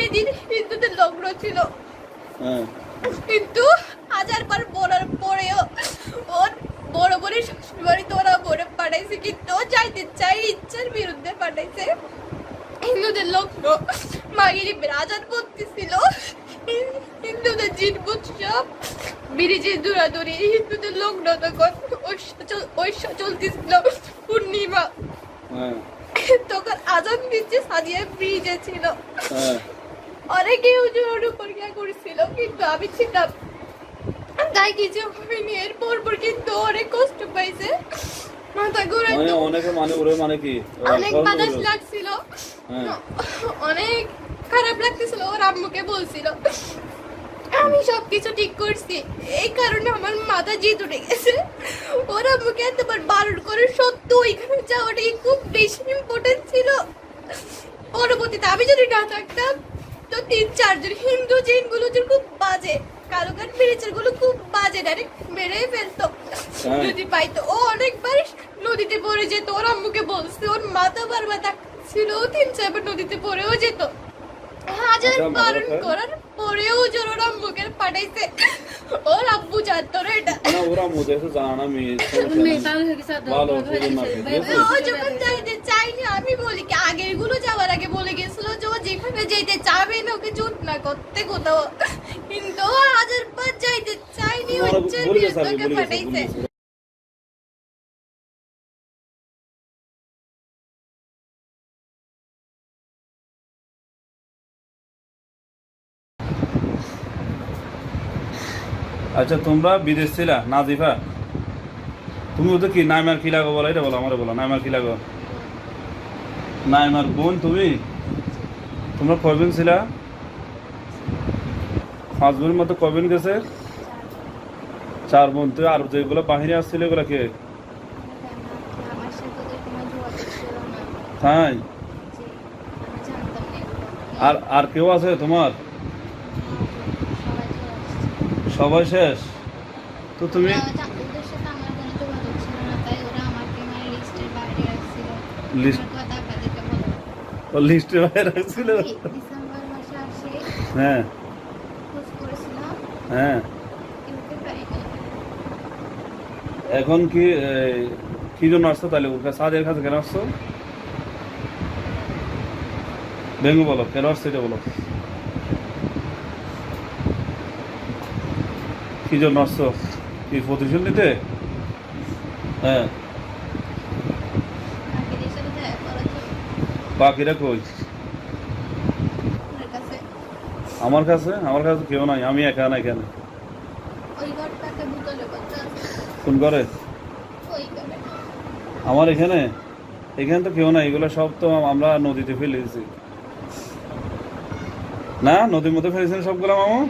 সেদিন হিন্দুদের লগ্ন ছিল। হ্যাঁ। কিন্তু হাজার বার বলার পরেও ওর বড় বড় শ্বশুর বাড়িতে ওরা বলে পাঠাইছে কিন্তু ও যাইতে চাই ইচ্ছার বিরুদ্ধে পাঠাইছে হিন্দুদের লগ্ন মাগিরি রাজার ভর্তি ছিল। হিন্দুদের জিনবুত সব ব্রিজে দূরাদূরি হিন্দুদের লগ্ন তখন ঐশ্বর্য চলতেছিল পূর্ণিমা। হ্যাঁ। তখন আজান দিচ্ছে সাদিয়া ব্রিজে ছিল। হ্যাঁ অনেকে ওজন পরীক্ষা করেছিল কিন্তু আমি ছিলাম। তাই কিছু হয়নি পর কিন্তু অনেক কষ্ট পাইছে। মাথা ঘুরে মানে মানে ওরে মানে কি? অনেক সব বাতাস লাগছিল। হ্যাঁ। অনেক খারাপ লাগতেছিল ওর আম্মুকে বলছিল। আমি সবকিছু ঠিক করছি। এই কারণে আমার মাথা জিত উঠে গেছে। ওর আম্মুকে এতবার বারণ করে সত্য ওইখানে যাওয়াটাই খুব বেশি ইম্পর্টেন্ট ছিল। পরবর্তীতে আমি যদি না থাকতাম তো তিন চারজন হিন্দু জিনগুলো যে খুব বাজে কালুকার ব্রিজেরগুলো খুব বাজে ডাইরেক্ট মেরেই ফেলতো। যদি পাইতো ও অনেকবার নদীতে পড়ে যেত ওর আম্মুকে বলছে ওর মাথা বারবার ছিল তিন চারবার নদীতে পড়েও যেত। হাজার বারণ করার পরেও জোর ওর আম্মুকে পাঠাইছে। ওর আব্বু জানতো না এটা। জানা মেয়ে ভালো ও যখন চাইনি আমি বলি কি আগেরগুলো যাওয়ার আগে বলে গেছিল যে ও যেখানে যেতে চাবে ওকে জোট না করতে কোথাও। কিন্তু হাজার যাইতে চাইনি তোকে গেছে। আচ্ছা তোমরা বিদেশ ছিলা? নাজিফা? তুমি ওদের কি নাইমার কি লাগো বলো এটা বলো আমার বলো নাইমার কি লাগো? নাইমার বোন তুমি? তোমরা কয়দিন ছিলা? পাঁচ বোনের মতো কয়দিন গেছে? চার বোন। তুই আর যেগুলো বাহিরে আসছিল এগুলো কে? তো তাই। আর আর কেউ আছে তোমার? সবাই। শেষ? তো তুমি লিস্ট আমার কথা আপনাদেরকে বলো লিস্টে বাইরে আসে হ্যাঁ। হ্যাঁ। এখন কি কি জন্য আসছো তাহলে ওর কাছে? সাদের কাছে কেন আসছো? ভেঙে বলো কেন আসছো এটা বলো। কি জন্য আসছো? কি প্রতিশোধ নিতে? হ্যাঁ বাকিদের সাথে দেখা করার জন্য বাকিরা কই? আমার কাছে? আমার কাছে কেউ নাই আমি একা না এখানে কোন করে ঘরে। আমার এখানে? এখানে তো কেউ নাই এগুলো সব তো আমরা নদীতে ফেলে দিয়েছি না নদীর মধ্যে ফেলেছেন সবগুলো মামু?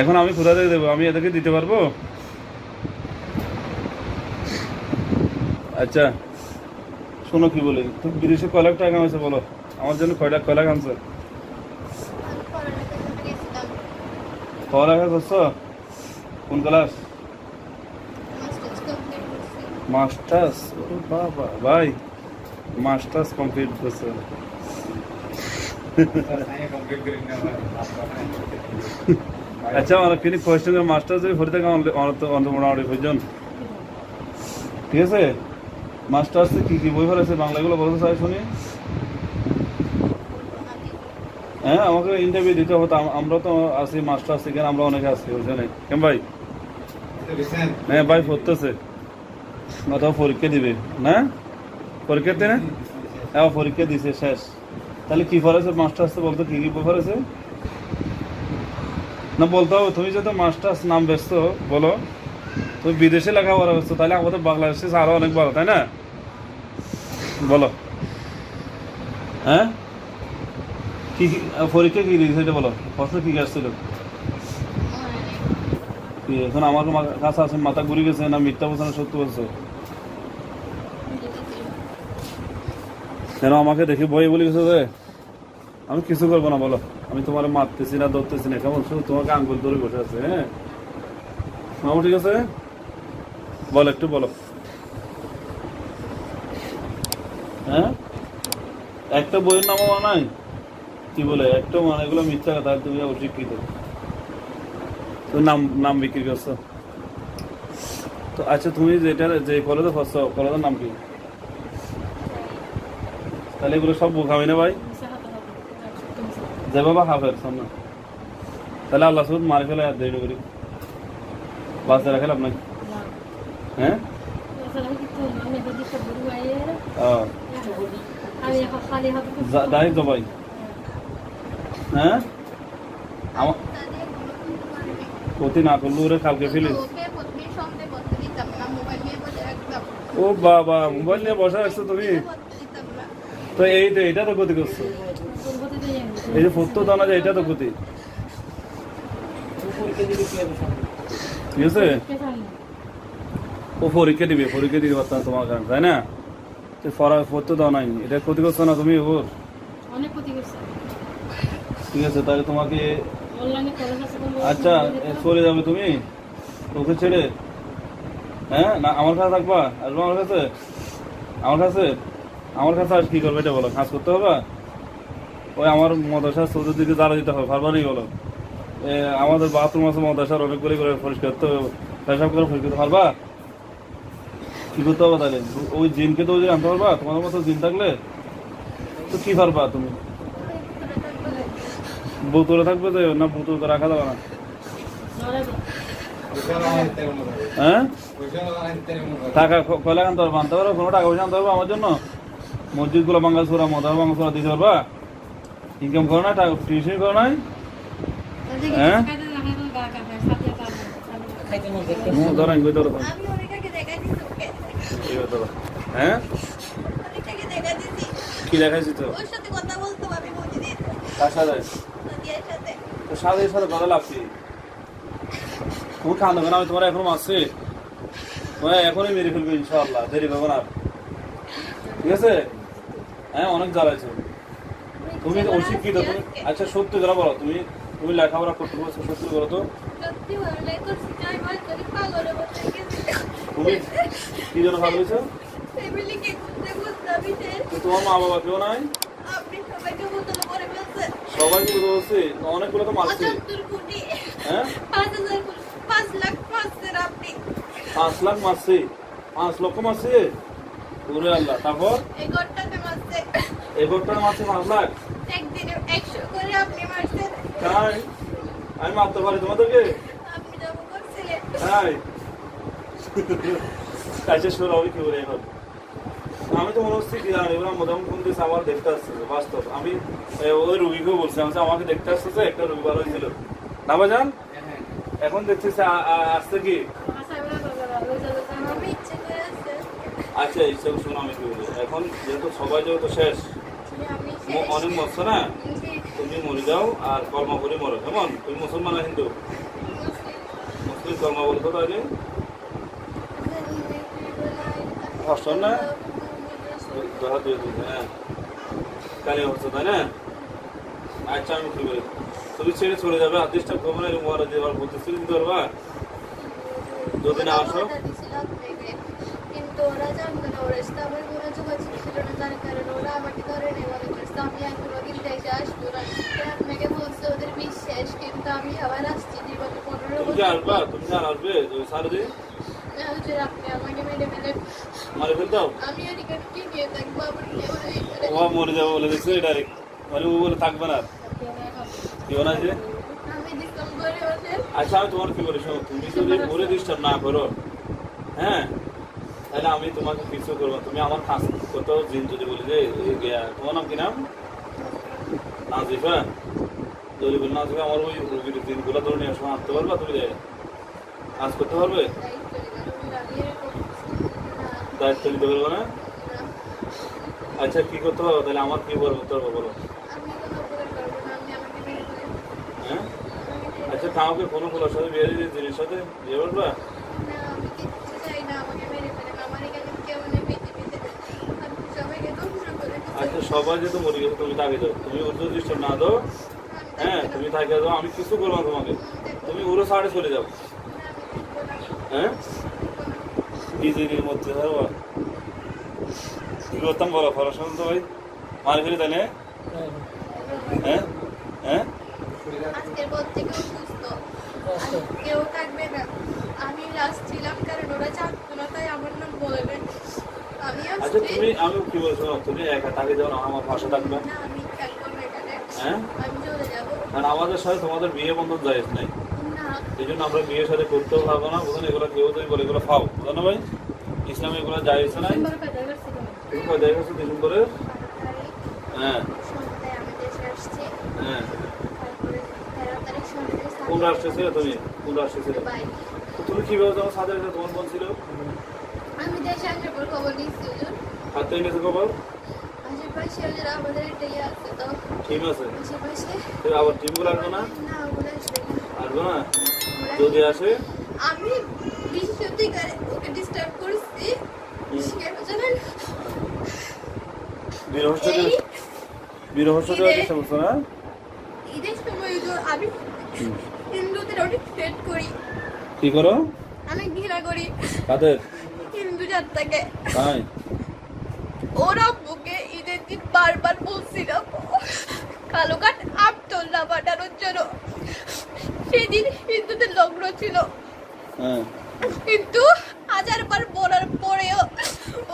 এখন আমি কোথা থেকে দেবো? আমি এদেরকে দিতে পারব? আচ্ছা। শোনো কি বলি? তুমি বিদেশে কয় লাখ টাকা কামাইছো বলো। আমার জন্য কয় লাখ কয় লাখ আনছো আমি পড়ালেখার জন্য গেছিলাম কয় লাখ করছ কোন ক্লাস? মাস্টার্স? বাবা। ভাই, মাস্টার্স কমপ্লিট করছ। আচ্ছা আমার কিনি কোয়েশ্চেন মাস্টার্স যদি ভরে থাকে আমার তো অন্ত মোটামুটি প্রয়োজন ঠিক আছে? মাস্টার্স কি কি বই ফেলেছে? বাংলাগুলো বলতে চাই শুনি। হ্যাঁ আমাকে ইন্টারভিউ দিতে হতো আমরা তো আছি মাস্টার্স এখানে আমরা অনেকে আছি ওখানে কেন ভাই? হ্যাঁ ভাই, পড়তেছে। অথবা পরীক্ষা দিবে। না? পরীক্ষা দিতে না? হ্যাঁ পরীক্ষা দিছে, শেষ। তাহলে কি ফরেছে মাস্টার্স বলতো, কি কি বই ফরেছে না, বলতে হবে তুমি যেহেতু মাস্টার্স নাম ব্যস্ত বলো। তুমি বিদেশে লেখাপড়া ব্যস্ত তাহলে আমাদের বাংলাদেশে আরও অনেক ভালো, তাই না? বলো। হ্যাঁ? কি পরীক্ষা কি দিয়েছে এটা বলো। প্রশ্ন কি আসছিল? এখন আমার কাছে আছে, মাথা ঘুরে গেছে, না মিথ্যা বলছে, না সত্য বলছে? কেন আমাকে দেখে বই বলে গেছে যে? আমি কিছু করব না, বলো। আমি তোমার মারতেছি না, ধরতেছি না, কেমন? শুধু তোমাকে আঙ্গুল ধরে বসে আছে হ্যাঁ? মামু, ঠিক আছে? বলো, একটু বলো। হ্যাঁ? একটা বইয়ের নামও নাই? কি বলে? একটা মানে এগুলো মিথ্যা কথা তুমি অশিক্ষিত। তুমি নাম নাম বিক্রি করছ। তো আচ্ছা তুমি যেটা, যে কলেজে পড়ছো, কলেজের নাম কি? তাহলে এগুলো সব বোকামি না ভাই? যে বাবা হাফের, শোন না। তাহলে আল্লাহ সুদ মারি ফেলে আর দেরি করি। বাচ্চা রাখেন আপনাকে হ্যাঁ? যাই ভাই। হ্যাঁ? আমার ক্ষতি না করলে ওরে কালকে ফেলিস ও বাবা মোবাইল নিয়ে বসে রাখছো তুমি? তো এই তো এটা তো ক্ষতি করছ। এই যে ফত্তো দানা যে এটা তো ক্ষতি। ঠিক আছে? ও পরীক্ষা দিবে পরীক্ষা দিতে পারতাম তোমার কারণে তাই না? তো ফরা ফত্তো দাও নাই এটা ক্ষতি করছ না তুমি ওর অনেক ক্ষতি করছে ঠিক আছে তাহলে তোমাকে আচ্ছা চলে যাবে তুমি? ওকে ছেড়ে? হ্যাঁ না আমার কাছে থাকবা? আসব আমার কাছে? আমার কাছে? আমার কাছে আজ কি করবে এটা বলো কাজ করতে হবে? ওই আমার মদসা সৌদের দিকে জ্বালা দিতে হবে পারবারই বলো? এ, আমাদের বাথরুম আছে মদসার অনেকগুলি করে পরিষ্কার করতে হবে পেশাব করে পরিষ্কার পারবা? কি করতে হবে তাহলে। ওই জিনকে তো ওই আনতে পারবা? তোমাদের মতো জিন থাকলে তো কি পারবা তুমি? বোতলে থাকবে তো না বোতল তো রাখা যাবে না? হ্যাঁ? টাকা কয়লা আনতে পারব? আনতে পারব? কোনো টাকা পয়সা আনতে পারব আমার জন্য? মসজিদগুলো বাঙ্গালসোরা মদার বাঙ্গালসোরা দিতে পারবা? ইনকাম করো না টাকা টিউশন করো নাই? হ্যাঁ? হুম, ধরেন হ্যাঁ? কি দেখাইছি তো? কার সাথে? নদিয়ার সাথে সাথে কথা লাগছি তুমি খান দেবে না, আমি তোমার এখনও মারছি। তোমার এখনই মেরে ফেলবে ইনশাআল্লাহ, দেরি পাবো না। ঠিক আছে? হ্যাঁ অনেক জ্বালাইছো তুমি অশিক্ষিত, তুমি আচ্ছা সত্যি করে বলো, তুমি তুমি লেখাপড়া করতে পারছ সত্যি করো তো। তুমি? কি জন্য ভাবলেছো তোমার মা বাবা কেউ নাই? সবাইকে বুঝতে পারছি অনেকগুলো তো মারছি। হ্যাঁ? পাঁচ লাখ মারছি পাঁচ লক্ষ মারছি? ওরে আল্লাহ তারপর? এই ঘরটাতে মারছে। পাঁচ লাখ? তাই? আমি মারতে পারি তোমাদেরকে? তাই? আচ্ছা শোনো আমি কি বলি এখন? আমি তো মনে হচ্ছে এবার মোটামুটি কোন দিন আমার দেখতে আসছে বাস্তব। আমি ওই রুগীকেও বলছি, আমি আমাকে দেখতে আসতেছে, একটা রুগী ভালো হয়েছিল। না বাজান? এখন দেখতেছে আসছে কি? আচ্ছা এইসব শোনো আমি কি বলি। এখন যেহেতু সবাই যেহেতু শেষ অনেক মরছো না? তুমি মরে যাও আর কর্ম করে মরো। কেমন? তুমি মুসলমান হিন্দু? মুসলিম কর্ম বলতো তাহলে কষ্ট না হ্যাঁ কালে হচ্ছে তাই না আচ্ছা আমি কি বলি তুমি ছেড়ে চলে যাবে আর এরকম ওরা যে আবার বলতেছি দিতে পারবা যদি না আসো। কিন্তু ওরা জানতো না ওরা আমার কোনো যোগাযোগ ছিল না যার কারণে ওরা আমাকে ধরে নেই করছে আমি এখনও দিন দেশে আসব না আপনাকে বলছে ওদের বিশ্বাস কিন্তু আমি আবার আসছি জীবনে পনেরো তুমি আসবা তুমি আর আসবে ওই মেরে ফেলে। ও মরে যাবে বলে দেখছ ডাইরেক্ট মানে ও বলে থাকবে না। কেউ যে আচ্ছা আমি তোমার কি বলি শোনো তুমি যদি মরে ডিস্টার্ব না করো হ্যাঁ তাহলে আমি তোমাকে কিছু করব তুমি আমার কাজ কোথাও দিন যদি বলি যে তোমার নাম কি নাম নাজিফা যদি বলি নাজিফা আমার ওই রোগীর দিনগুলো ধরে নিয়ে আসো আনতে পারবা তুমি কাজ করতে পারবে নিলাম আমি এরকম না? আচ্ছা কি করতে হবে তাহলে আমার কি বলব হবে বলো। কোনো না আপনি আমাকে আচ্ছা কাউকে কোনো সাথে বিয়ে দিয়ে জিনিস সাথে? বিয়ে করবা? দিচ্ছেন। আচ্ছা সবাই যেহেতু মরে গেছে তুমি তাকে দাও। তুমি যদি ডিস্টার্ব না দাও হ্যাঁ তুমি থাকে দাও আমি কিছু করব তোমাকে। তুমি ওরও সাড়ে চলে যাও। হ্যাঁ? নিজের মধ্যে কি করতাম বলো পড়াশোনা তো ভাই। মারি ফেলে তাই হ্যাঁ? হ্যাঁ? হ্যাঁ আজকের পর থেকে অসুস্থ কেউ থাকবে না। আমি লাস্ট ছিলাম কারণ ওরা জানতো না তাই আমার নাম বলে নেই আচ্ছা তুমি আমি কি বলছো তুমি একা থাকি আমার পাশে থাকবে। না আমি এখানে। হ্যাঁ? আমি চলে যাব। কারণ আমাদের সাথে তোমাদের বিয়ে বন্ধন জায়েজ নাই। না এই জন্য আমরা বিয়ের সাথে করতেও পারব না বুঝলেন এগুলো কেউ যদি বলে এগুলো খাও বুঝলেন না ভাই ইসলামে এগুলো জায়েজ নাই। তুমি কয় ডিসেম্বরে? হ্যাঁ। হ্যাঁ। কোন রাষ্ট্রে ছিল তুমি? কোন রাষ্ট্রে ছিল? তুমি কীভাবে তোমার সাথে তোমার বোন ছিল? আমি দেশে আসার পর খবর নিচ্ছি হুজুর হাত থেকে খবর আশেপাশে হুজুর আমাদের এটাই আছে তো। ঠিক আছে। আশেপাশে আবার টিমগুলো আসবে না? না ওগুলো আসবে না। আসবে না? ওরা- যদি আসে? আমি বৃহস্পতিবার ওকে ডিস্টার্ব করছি। জানেন না। ঈদের সময় তো আমি হিন্দুদের অনেক হেট করি। কি করো? আমি ঘৃণা করি। কাদের? হিন্দু জাতটাকে। তাই ওরা বুকে ঈদের দিন বারবার বলছিল কালো কাঠ আমতল্লা পাঠানোর জন্য। সেদিন হিন্দুদের লগ্ন ছিল। হ্যাঁ। কিন্তু হাজার বার বলার পরেও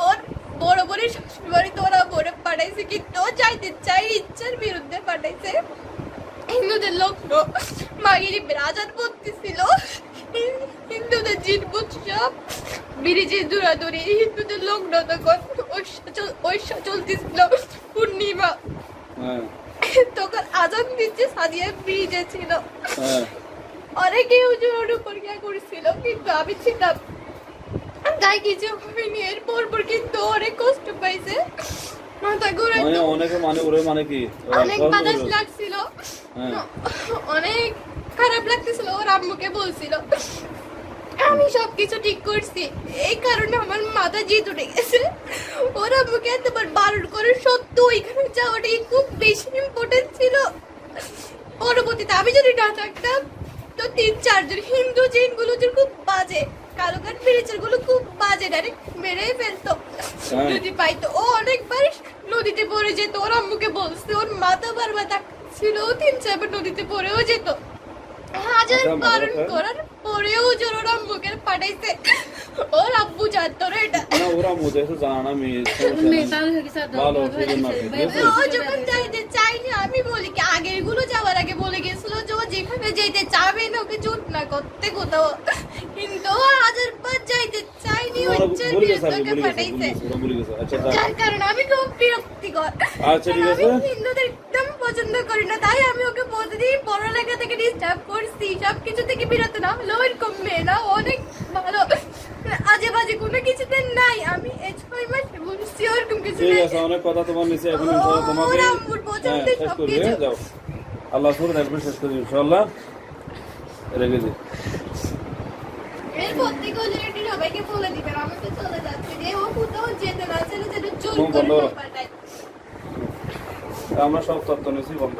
ওর বড় বড় শ্বশুরবাড়িতে ওরা বলে পাঠাইছে কিন্তু চাইতে চাই ইচ্ছার বিরুদ্ধে পাঠাইছে। হিন্দুদের লগ্ন মাগিরি রাজার বলতেছিল হিন্দুদের জিন উৎসব ব্রিজে দূরাদূরি হিন্দুদের লগ্ন তখন ঐশ্বর চলতেছিল পূর্ণিমা। হ্যাঁ। তখন আজান দিচ্ছে সাদিয়া ব্রিজে ছিল। হ্যাঁ অনেকে হুজুরের উপর করেছিল কিন্তু আমি ছিলাম। তাই কিছু এরপর পর কিন্তু অনেক কষ্ট পাইছে। মাথা মানে মানে ওরে মানে কি? অনেক বাতাস লাগছিল। হ্যাঁ। অনেক খারাপ লাগতেছিল ওর আম্মুকে বলছিল। আমি সবকিছু ঠিক করছি। এই কারণে আমার মাথা জিত উঠে গেছে। ওর আম্মুকে এতবার বারণ করে সত্য ওইখানে যাওয়াটাই খুব বেশি ইম্পর্টেন্ট ছিল। পরবর্তীতে আমি যদি না থাকতাম তো তিন চারজন হিন্দু জিনগুলো যে খুব বাজে কালো কাঠ ফিরেচারগুলো খুব বাজে ডাইরেক্ট মেরে ফেলতো হ্যাঁ। যদি পাইতো ও অনেকবার নদীতে পড়ে যেত ওর আম্মুকে বলছে ওর মাথা বারবার ছিল তিন চারবার নদীতে পড়েও যেত হাজার আচ্ছা, বারণ করার পরেও জোর ওর আম্মুকে পাঠাইছে ওর আব্বু জানতো না এটা না ওরা মধ্যে এসে জানা মেয়ে ভালো আছে? ও যখন যাইতে চাইনি আমি বলি কি আগেরগুলো যাওয়ার আগে বলে গেছিল যে ও যেখানে যেতে চাবে না ওকে জোট না করতে কোথাও কিন্তু ও হাজার বার যাইতে চাইনি ওই ওরা ইচ্ছার ভুলে গেছে বিরুদ্ধে আর কি, ওকে ভুলে গেছে, ভুলে পাঠাইছে। আচ্ছা। যার কারণে আমি খুব বিরক্তিকর আচ্ছা, ঠিক আছে। হিন্দুদের পছন্দ করি না তাই আমি ওকে প্রতিদিন পড়ালেখা থেকে ডিস্টার্ব করছি। সব কিছু থেকে বিরত না হলেও এরকম মেয়ে না অনেক ভালো। আজে বাজে কোনো কিছুতে নাই আমি এই ছয় মাস বলছি ওরকম কিছু ঠিক আছে অনেক কথা তোমার নিচে এখন তোমাকে হ্যাঁ, শেষ সবকিছু। যাও। আল্লাহ সুর একবার শেষ করবে ইনশাআল্লাহ। রেখে দিই। এর প্রত্যেক ওজনটি সবাইকে বলে দিবেন আমি তো চলে যাচ্ছি। যে ও কোথাও যেতে না চাইলে যেন জোর করে বন্ধ না করো। পাঠায় আমরা সব তত্ত্ব নিয়েছি বন্ধ